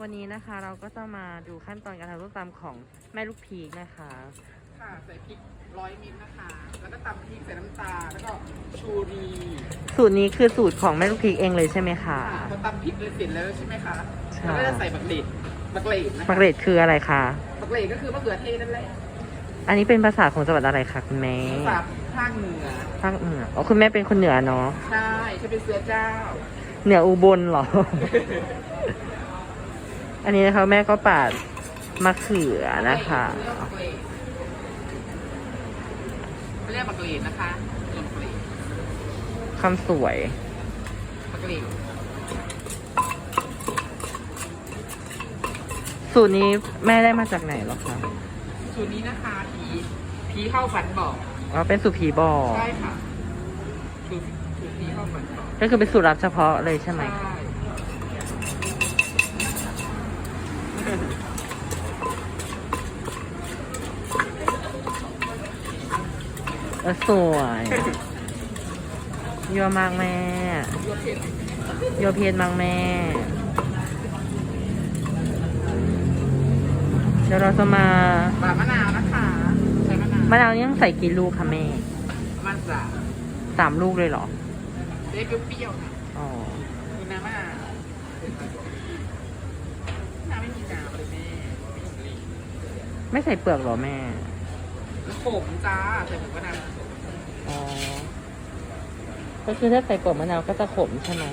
วันนี้นะคะเราก็จะมาดูขั้นตอนการทำส้มตำของแม่ลูกพีกนะคะ ค่ะใส่พริกร้อยมิลนะคะ แล้วก็ตำพริกใส่น้ำตาลแล้วก็ชูรีสูตรนี้คือสูตรของแม่ลูกพีกเองเลยใช่ไหมคะค่ะพอตำพริกเลยเสร็จแล้วใช่ไหมคะใช่แล้วก็จะใส่บักเหลดบักเหลดนะมัคะกเรดคืออะไรคะบักเหลดก็คือมะเขือเทศนั่นแหละอันนี้เป็นภาษาของจังหวัดอะไรคะคุณแม่ภาษาภาคเหนือภาคเหนืออ๋อคุณแม่เป็นคนเหนือเนาะใช่ใช่เป็นเสือเจ้า เหนืออุบลเหรอ อันนี้นะคะแม่ก็ปาดมะเขือนะคะเรียกบักเหลดเรียกบักเหลดนะคะบักเหลดคำสวยบักเหลดสูตรนี้แม่ได้มาจากไหนเหรอคะสูตรนี้นะคะผีผีเข้าฝันบอกอ๋อเป็นสูตรผีบอกใช่ค่ะสูตรสูตรผีเข้าฝันบอกก็คือเป็นสูตรลับเฉพาะเลยใช่ไหมใช่ เออสวยยัวมากแม่ยกเพชรยัวเพียนมากแม่เดี๋ยวเราจะมาบามะนาวนะคะใช้มะนาวมะนาวนี่ต้องใส่กี่ลูกคะแม่มันจะสามลูกเลยเหรอได้เปรี้ยวๆนะอ๋อคือน้ำมะนาวน้ำไม่มีน้ำเลยแม่ไม่มีลีไม่ใส่เปลือกเหรอแม่แล้ว ขมจ้าใส่หมูมะนาวอ๋อ ก็คือถ้าใส่เปลือกมะนาวก็จะขมใช่ไหม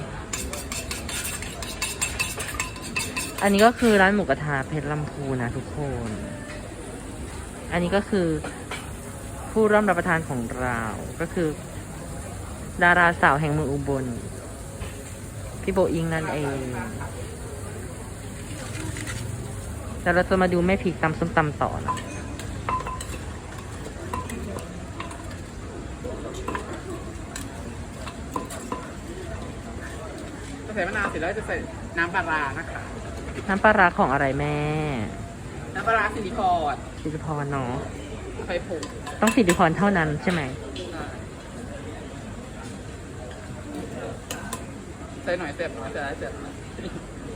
อันนี้ก็คือร้านหมูกระทะเพชรลำพูนะทุกคน อันนี้ก็คือผู้ร่วมรับประทานของเราก็คือ ดาราสาวแห่งเมืองอุบล พี่โบอิงนั่นเองแต่เราจะมาดูแม่พีกตำส้มตำต่อนะ พอใส่มะนาวเสร็จแล้วจะใส่น้ำปลาร้านะคะ น้ำปลาร้าของอะไรแม่ น้ำปลาร้าซิลิคอนสิริพรเนาะไฟผงต้องสิริพรเท่านั้นใช่ไหมใส่หน่อยเสร็จจะได้เสร็จ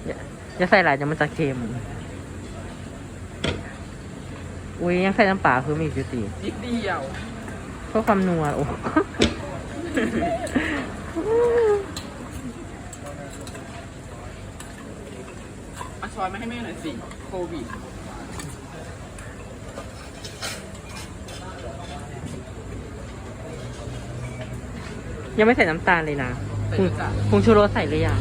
อย่าอย่าใส่หลายเดี๋ยวมันจะเค็ม อุ้ยยังใส่น้ำปลาคือมีจุตินิดเดียวเพื่อความนัวโอ้ เอา ช้อนมาให้แม่หน่อยสิโควิดยังไม่ใส่น้ำตาลเลยนะใส่ผงจ้ะผงชูรสใส่หรือยัง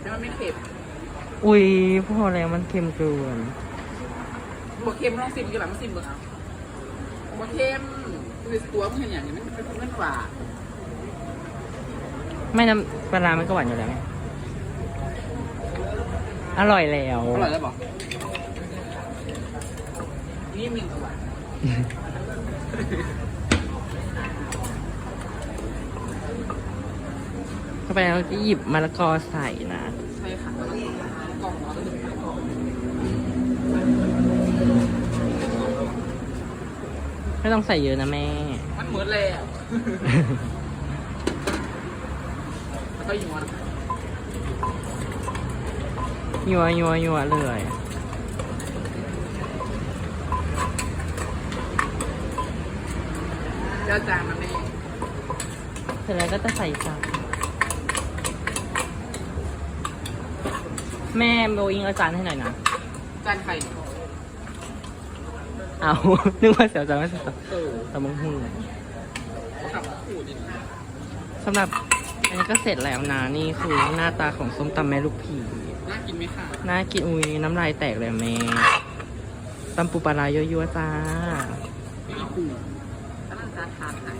ให้มันไม่เค็มอุ้ยพอแล้วมันเค็มเกินบวเค็มลองซิมกันหลังมาซิมเบอร์เอาบวเค็มคือตัวมันเห็นอย่างนี้มันเป็นมันหวาน ไม่น้ำปลาร้ามันก็หวานอยู่แล้วไงอร่อยแล้ว อร่อยแล้วบอกนี่มีหวานเข้าไปแล้วจะหยิบมะละกอใส่นะใช่ค่ะแล้วก็กล่องเราก็จะเป็นกล่องไม่ต้องใส่เยอะนะแม่ มันเหมือนแล้วแล้ว ก็ยิงวันยัวยัวยัวเลยเจ้าจานมาแม่เสร็จแล้วก็จะใส่จานแม่โบอิงเอาจานให้หน่อยนะจานไข่เอา นึกว่าเสียวจานไม่เสียวเออแต่มึงหูกับขูดนี่สำหรับ อันนี้ก็เสร็จแล้วนะนี่คือหน้าตาของส้มตำแม่ลูกผีน่ากินไหมคะน่ากินอุ้ยน้ำลายแตกเลยแม่ตำปูปลาร้ายั่วๆจ้ามีขูดกำลังจะทานค่ะ